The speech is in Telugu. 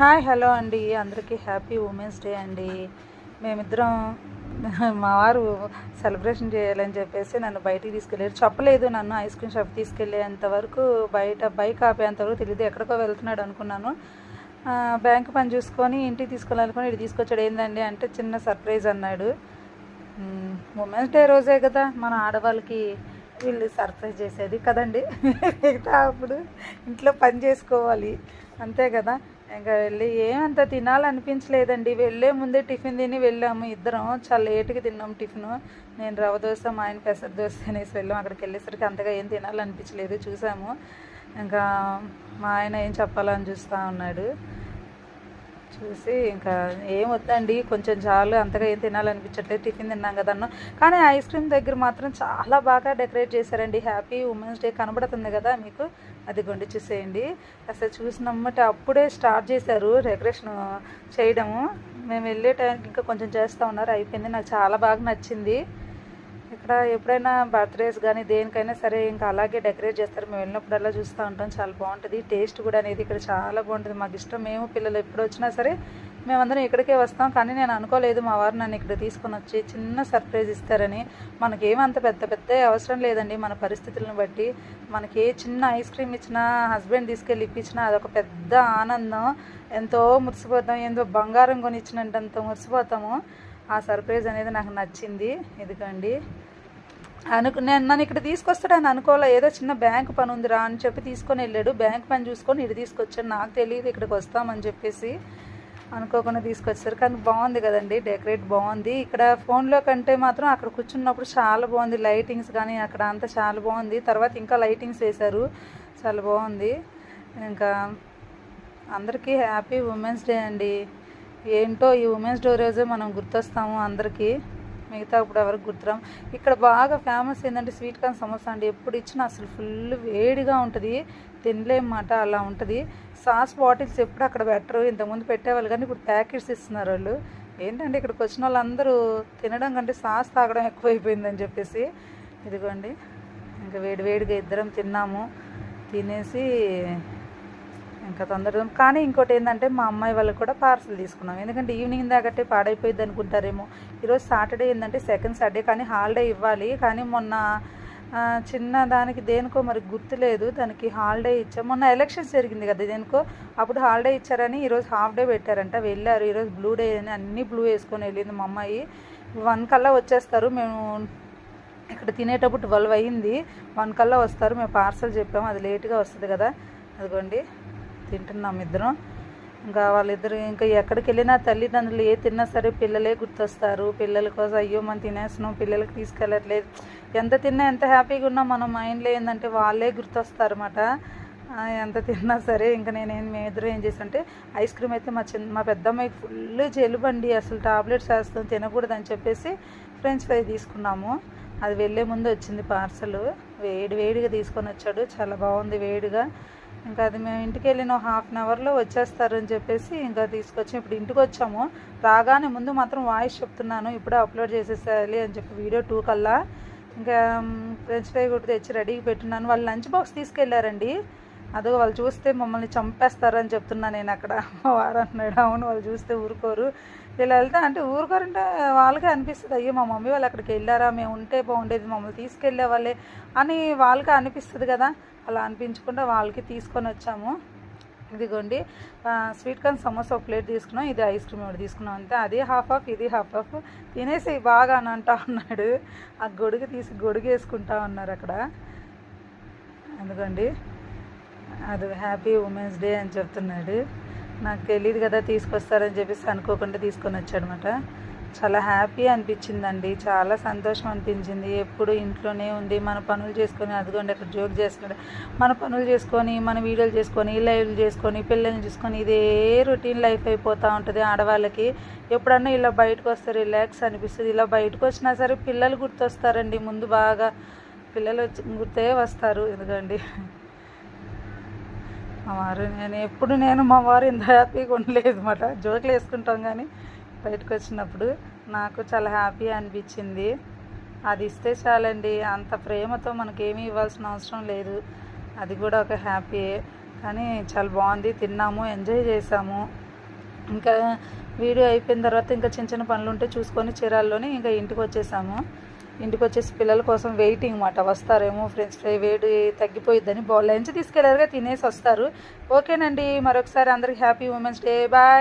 హాయ్ హలో అండి. అందరికీ హ్యాపీ ఉమెన్స్ డే అండి. మేమిద్దరం మా వారు సెలబ్రేషన్ చేయాలని చెప్పేసి నన్ను బయటికి తీసుకెళ్ళారు. చెప్పలేదు నన్ను ఐస్ క్రీమ్ షాప్ తీసుకెళ్ళేంత వరకు బయట బైక్ ఆపేంత వరకు తెలియదు ఎక్కడికో వెళ్తున్నాడు అనుకున్నాను. బ్యాంకు బ్యాంక్ పని చూసుకొని ఇంటికి తీసుకెళ్ళాలనుకుని ఇటు తీసుకొచ్చాడు. ఏందండి అంటే చిన్న సర్ప్రైజ్ అన్నాడు. ఉమెన్స్ డే రోజే కదా. మన ఆడవాళ్ళకి వీళ్ళు సర్ప్రైజ్ చేసేది కదండి. మిగతా అప్పుడు ఇంట్లో పని చేసుకోవాలి. అంతే కదా. ఇంకా వెళ్ళి ఏమంత తినాలనిపించలేదండి. వెళ్ళే ముందే టిఫిన్ తిని వెళ్ళాము. ఇద్దరం చాలా లేట్గా తిన్నాం టిఫిన్. నేను రవ దోశ మా ఆయన పెసర దోశ అనేసి వెళ్ళాం. అక్కడికి వెళ్ళేసరికి అంతగా ఏం తినాలనిపించలేదు. చూసాము. ఇంకా మా ఆయన ఏం చెప్పాలని చూస్తూ ఉన్నాడు. చూసి ఇంకా ఏం వద్దండి కొంచెం చాలు అంతగా ఏం తినాలనిపించట్లేదు టిఫిన్ తిన్నాం కదా అన్న. కానీ ఐస్ క్రీమ్ దగ్గర మాత్రం చాలా బాగా డెకరేట్ చేశారండి. హ్యాపీ ఉమెన్స్ డే కనబడుతుంది కదా మీకు. అది గుండి చూసేయండి. అసలు చూసినమ్మట అప్పుడే స్టార్ట్ చేశారు డెకరేషన్ చేయడము. మేము వెళ్ళే టైంకి ఇంకా కొంచెం చేస్తూ ఉన్నారు అయిపోయింది. నాకు చాలా బాగా నచ్చింది. ఇక్కడ ఎప్పుడైనా బర్త్డేస్ కానీ దేనికైనా సరే ఇంకా అలాగే డెకరేట్ చేస్తారు. మేము వెళ్ళినప్పుడల్లా చూస్తూ ఉంటాం. చాలా బాగుంటుంది. టేస్ట్ కూడా అనేది ఇక్కడ చాలా బాగుంటుంది. మాకు ఇష్టం. మేము పిల్లలు ఎప్పుడు వచ్చినా సరే మేమందరం ఇక్కడికే వస్తాం. కానీ నేను అనుకోలేదు మా వారు నన్ను ఇక్కడ తీసుకొని వచ్చి చిన్న సర్ప్రైజ్ ఇస్తారని. మనకేమంత పెద్ద పెద్ద అవసరం లేదండి. మన పరిస్థితులను బట్టి మనకి ఏ చిన్న ఐస్ క్రీమ్ ఇచ్చినా హస్బెండ్ తీసుకెళ్ళి ఇప్పించినా అదొక పెద్ద ఆనందం. ఎంతో మురిసిపోతాం. ఏందో బంగారం కొనిచ్చినంత మురిసిపోతాము. ఆ సర్ప్రైజ్ అనేది నాకు నచ్చింది. ఎందుకండి అనుకు నేను నన్ను ఇక్కడ తీసుకొస్తాడని అనుకోలే ఏదో చిన్న బ్యాంక్ పని ఉందిరా అని చెప్పి తీసుకొని వెళ్ళాడు. బ్యాంక్ పని చూసుకొని ఇటు తీసుకొచ్చాడు. నాకు తెలియదు ఇక్కడికి వస్తామని చెప్పేసి అనుకోకుండా తీసుకొచ్చారు. కానీ బాగుంది కదండి. డెకరేట్ బాగుంది. ఇక్కడ ఫోన్లో కంటే మాత్రం అక్కడ కూర్చున్నప్పుడు చాలా బాగుంది. లైటింగ్స్ కానీ అక్కడ అంతా చాలా బాగుంది. తర్వాత ఇంకా లైటింగ్స్ వేశారు. చాలా బాగుంది. ఇంకా అందరికీ హ్యాపీ ఉమెన్స్ డే అండి. ఏంటో ఈ ఉమెన్స్ డే రోజే మనం గుర్తొస్తాము అందరికీ. మిగతా ఇప్పుడు ఎవరికి గుర్తురాం. ఇక్కడ బాగా ఫేమస్ ఏంటంటే స్వీట్ కార్న్ సమోసా అండి. ఎప్పుడు ఇచ్చినా అసలు ఫుల్ వేడిగా ఉంటుంది. తినలేమాట అలా ఉంటుంది. సాస్ బాటిల్స్ ఎప్పుడు అక్కడ పెట్టరు. ఇంతకుముందు పెట్టేవాళ్ళు కానీ ఇప్పుడు ప్యాకెట్స్ ఇస్తున్నారు వాళ్ళు. ఏంటంటే ఇక్కడికి వచ్చిన వాళ్ళందరూ తినడం కంటే సాస్ తాగడం ఎక్కువైపోయిందని చెప్పేసి. ఇదిగోండి. ఇంకా వేడి వేడిగా ఇద్దరం తిన్నాము. తినేసి ఇంకా తొందరగా కానీ ఇంకోటి ఏంటంటే మా అమ్మాయి వాళ్ళకి కూడా పార్సల్ తీసుకున్నాం. ఎందుకంటే ఈవినింగ్ దాకట్టే పాడైపోయింది అనుకుంటారేమో. ఈరోజు సాటర్డే ఏంటంటే సెకండ్ సాటర్డే కానీ హాలిడే ఇవ్వాలి. కానీ మొన్న చిన్న దానికి దేనికో మరి గుర్తులేదు దానికి హాలిడే ఇచ్చాం. మొన్న ఎలక్షన్స్ జరిగింది కదా దేనికో. అప్పుడు హాలిడే ఇచ్చారని ఈరోజు హాఫ్ డే పెట్టారంట. వెళ్ళారు. ఈరోజు బ్లూ డే అని అన్ని బ్లూ వేసుకొని వెళ్ళింది మా అమ్మాయి. వన్ కల్లా వచ్చేస్తారు. మేము ఇక్కడ తినేటప్పుడు ట్వెల్వ్ అయ్యింది. వన్ కల్లా వస్తారు. మేము పార్సల్ చెప్పాము. అది లేట్గా వస్తుంది కదా. అదిగోండి. తింటున్నాం ఇద్దరం. ఇంకా వాళ్ళిద్దరు ఇంకా ఎక్కడికి వెళ్ళినా తల్లిదండ్రులు ఏ తిన్నా సరే పిల్లలే గుర్తొస్తారు. పిల్లల కోసం అయ్యో మనం తినేస్తున్నాం పిల్లలకి తీసుకెళ్ళట్లేదు. ఎంత తిన్నా ఎంత హ్యాపీగా ఉన్నా మన మైండ్లో ఏంటంటే వాళ్ళే గుర్తొస్తారు అన్నమాట ఎంత తిన్నా సరే ఇంకా నేనేం మేము ఇద్దరు ఏం చేసంటే ఐస్ క్రీమ్ అయితే మా చిన్న మా పెద్దమ్మాయి ఫుల్ జలుబండి అసలు టాబ్లెట్స్ వేస్తాం తినకూడదని చెప్పేసి ఫ్రెంచ్ ఫ్రై తీసుకున్నాము. అది వెళ్ళే ముందు వచ్చింది పార్సల్. వేడి వేడిగా తీసుకొని వచ్చాడు. చాలా బాగుంది వేడిగా. ఇంకా అది మేము ఇంటికి వెళ్ళిన హాఫ్ అన్ అవర్లో వచ్చేస్తారని చెప్పేసి ఇంకా తీసుకొచ్చి ఇప్పుడు ఇంటికి వచ్చాము. రాగానే ముందు మాత్రం వాయిస్ చెప్తున్నాను ఇప్పుడే అప్లోడ్ చేసేసేయాలి అని చెప్పి వీడియో టూ కల్లా. ఇంకా ఫ్రెంచ్ ఫ్రై కూడా తెచ్చి రెడీగా పెట్టున్నాను. వాళ్ళు లంచ్ బాక్స్ తీసుకెళ్ళారండి. అదో వాళ్ళు చూస్తే మమ్మల్ని చంపేస్తారని చెప్తున్నా నేను అక్కడ. మా వారు అన్నాడు అవును వాళ్ళు చూస్తే ఊరుకోరు. ఇలా వెళ్తా అంటే ఊరుకోరంటే వాళ్ళకే అనిపిస్తుంది అయ్యో మా మమ్మీ వాళ్ళు అక్కడికి వెళ్ళారా? మేము ఉంటే బాగుండేది మమ్మల్ని తీసుకెళ్ళే వాళ్ళే అని వాళ్ళకే అనిపిస్తుంది కదా. అలా అనిపించకుండా వాళ్ళకి తీసుకొని వచ్చాము. ఇదిగోండి స్వీట్ కార్న్ సమోసా ఒక ప్లేట్ తీసుకున్నాం ఇది ఐస్ క్రీమ్ ఒకటి తీసుకున్నాం అంతే. అది హాఫ్ ఆఫ్ ఇది హాఫ్ ఆఫ్. తినేసి బాగా అని అంటా ఉన్నాడు. ఆ గొడుగు తీసి గొడుగు వేసుకుంటా ఉన్నారు అక్కడ. ఎందుకండి? అది హ్యాపీ ఉమెన్స్ డే అని చెప్తున్నాడు. నాకు తెలియదు కదా తీసుకొస్తారని చెప్పేసి అనుకోకుండా తీసుకొని వచ్చాడనమాట చాలా హ్యాపీ అనిపించిందండి. చాలా సంతోషం అనిపించింది. ఎప్పుడు ఇంట్లోనే ఉంది మన పనులు చేసుకొని అదిగోండి అక్కడ జోక్ చేస్తున్నాడు. మన పనులు చేసుకొని మన వీడియోలు చేసుకొని లైవ్లు చేసుకొని పిల్లల్ని చూసుకొని ఇదే రొటీన్ లైఫ్ అయిపోతూ ఉంటుంది ఆడవాళ్ళకి. ఎప్పుడన్నా ఇలా బయటకు వస్తే రిలాక్స్ అనిపిస్తుంది. ఇలా బయటకు వచ్చినా సరే పిల్లలు గుర్తొస్తారండి. ముందు బాగా పిల్లలు వచ్చి గుర్తే వస్తారు. ఎందుకండి? మా వారు నేను ఎప్పుడు నేను మా వారు ఇంత హ్యాపీగా ఉండలేదు అనమాట జోకులు వేసుకుంటాం కానీ బయటకు వచ్చినప్పుడు నాకు చాలా హ్యాపీ అనిపించింది. అది ఇస్తే చాలండి. అంత ప్రేమతో మనకేమీ ఇవ్వాల్సిన అవసరం లేదు. అది కూడా ఒక హ్యాపీయే కానీ చాలా బాగుంది. తిన్నాము ఎంజాయ్ చేసాము ఇంకా వీడియో అయిపోయిన తర్వాత ఇంకా చిన్న చిన్న పనులు ఉంటే చూసుకొని చీరాల్లోనే ఇంకా ఇంటికి వచ్చేసాము. ఇంటికి వచ్చేసి పిల్లల కోసం వెయిటింగ్ మాట. వస్తారేమో ఫ్రెండ్స్ ఫ్రై వేడి తగ్గిపోయిద్దని బౌల్ లంచ్ తీసుకెళ్ళారుగా తినేసి వస్తారు. ఓకేనండి మరొకసారి అందరికి హ్యాపీ ఉమెన్స్ డే బాయ్